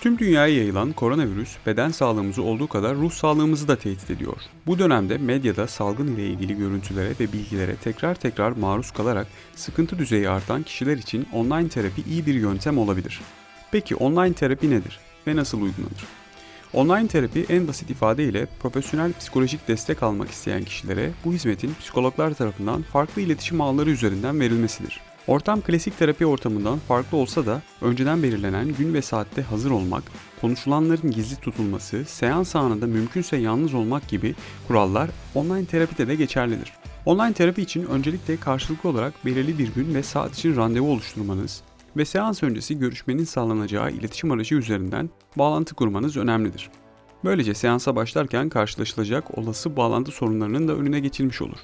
Tüm dünyaya yayılan koronavirüs beden sağlığımızı olduğu kadar ruh sağlığımızı da tehdit ediyor. Bu dönemde medyada salgın ile ilgili görüntülere ve bilgilere tekrar tekrar maruz kalarak sıkıntı düzeyi artan kişiler için online terapi iyi bir yöntem olabilir. Peki online terapi nedir ve nasıl uygulanır? Online terapi en basit ifadeyle profesyonel psikolojik destek almak isteyen kişilere bu hizmetin psikologlar tarafından farklı iletişim ağları üzerinden verilmesidir. Ortam klasik terapi ortamından farklı olsa da önceden belirlenen gün ve saatte hazır olmak, konuşulanların gizli tutulması, seans anında mümkünse yalnız olmak gibi kurallar online terapide de geçerlidir. Online terapi için öncelikle karşılıklı olarak belirli bir gün ve saat için randevu oluşturmanız ve seans öncesi görüşmenin sağlanacağı iletişim aracı üzerinden bağlantı kurmanız önemlidir. Böylece seansa başlarken karşılaşılacak olası bağlantı sorunlarının da önüne geçilmiş olur.